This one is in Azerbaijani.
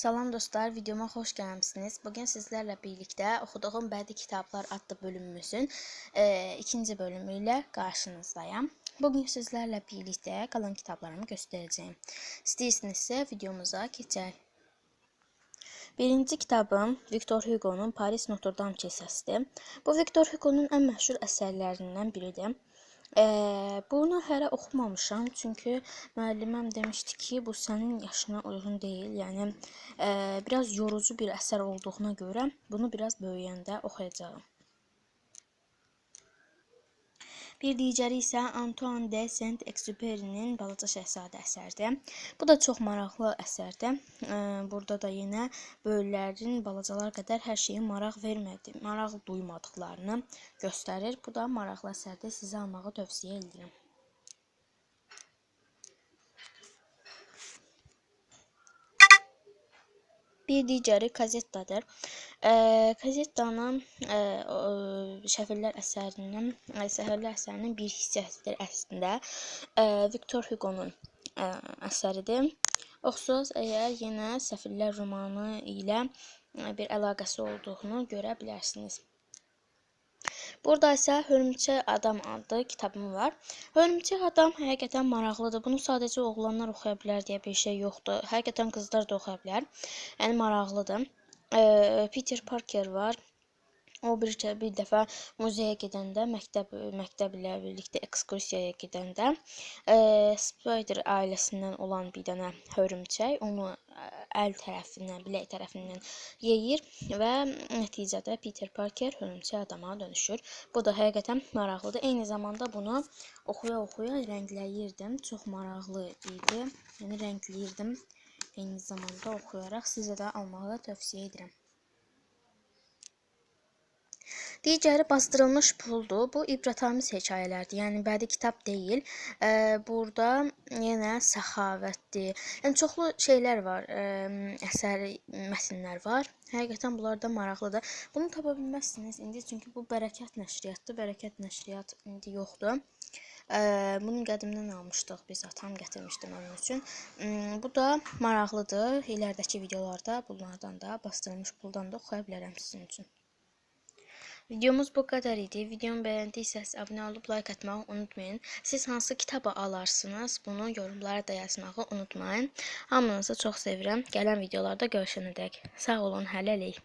Salam dostlar, videoma xoş gəlmisiniz. Bugün sizlərlə birlikdə oxuduğum Bədii Kitablar adlı bölümümüzün e, ikinci bölümü ilə qarşınızdayam. Bugün sizlərlə birlikdə qalan kitablarımı göstərəcəyim. İstəyirsinizsə videomuza keçək. Birinci kitabım Victor Hugo'nun Paris Notre Dame kilsəsidir. Bu Victor Hugo'nun ən məşhur əsərlərindən biridir. Eee, bunu hələ oxumamışam, çünki müəlliməm demişdi ki, bu sənin yaşına uyğun deyil. Yəni eee, biraz yorucu bir əsər olduğuna görə bunu biraz böyüyəndə oxuyacağam. Bir digəri isə Antoine de Saint-Exupéry'nin Balaca Şahzadə əsəridir. Bu da çox maraqlı əsərdir. Burada da yenə böyüklərin balacalar qədər hər şeyə maraq vermədi, maraq duymadıqlarını göstərir. Bu da maraqlı əsərdir. Sizə almağı tövsiyə edirəm. Bir digəri Kazettadır. Kazettanın əsərindən, eee, Səhərlər əsərinin bir hissəsidir əslində. Eee, Victor Hugo'nun əsəridir. Oxusaz əgər yenə Səfirlər romanı ilə bir əlaqəsi olduğunu görə bilərsiniz. Burada isə Hörümçək Adam adlı kitabım var. Hörümçək Adam həqiqətən maraqlıdır. Bunu sadəcə oğlanlar oxuya bilər deyə bir şey yoxdur. Həqiqətən qızlar da oxuya bilər. Yəni maraqlıdır. Eee, Peter Parker var. O bir bir dəfə muzeyə gedəndə, məktəb məktəb ilə birlikdə ekskursiyaya gedəndə, eee, Spider ailəsindən olan bir dənə hörümçək onu ə, əl tərəfindən, bilək tərəfindən yeyir və nəticədə Peter Parker hörümçək adama dönüşür. Bu da həqiqətən maraqlıdır. Eyni zamanda bunu oxuya-oxuya rəngləyirdim. Çox maraqlı idi. Yəni rəngləyirdim. Eyni zamanda oxuyaraq sizə də almağı tövsiyə edirəm. Digəri bastırılmış puldur. Bu ibrətamiz hekayələrdir. Yəni bədii kitab deyil. Eee, burada yenə səxavətdir. Yəni çoxlu şeylər var. Eee, əsəri mətnlər var. Həqiqətən bunlar da maraqlıdır. Bunu tapa bilməzsiniz indi çünki bu Bərəkət nəşriyyatdır. Bərəkət nəşriyyat indi yoxdur. Bunu qədimdən almışdıq biz. Atam gətirmişdi mənim üçün. Hmm, Bu da maraqlıdır. İləridəki videolarda bunlardan da bastırılmış puldan da oxuya bilərəm sizin üçün. Videomuz bu qədər idi. Videomu bəyəndiysəz abunə olub like atmağı unutmayın. Siz hansı kitabı alarsınız, bunu yorumlara da yazmağı unutmayın. Hamınızı çox sevirəm. Gələn videolarda görüşənədək. Sağ olun, hələlik.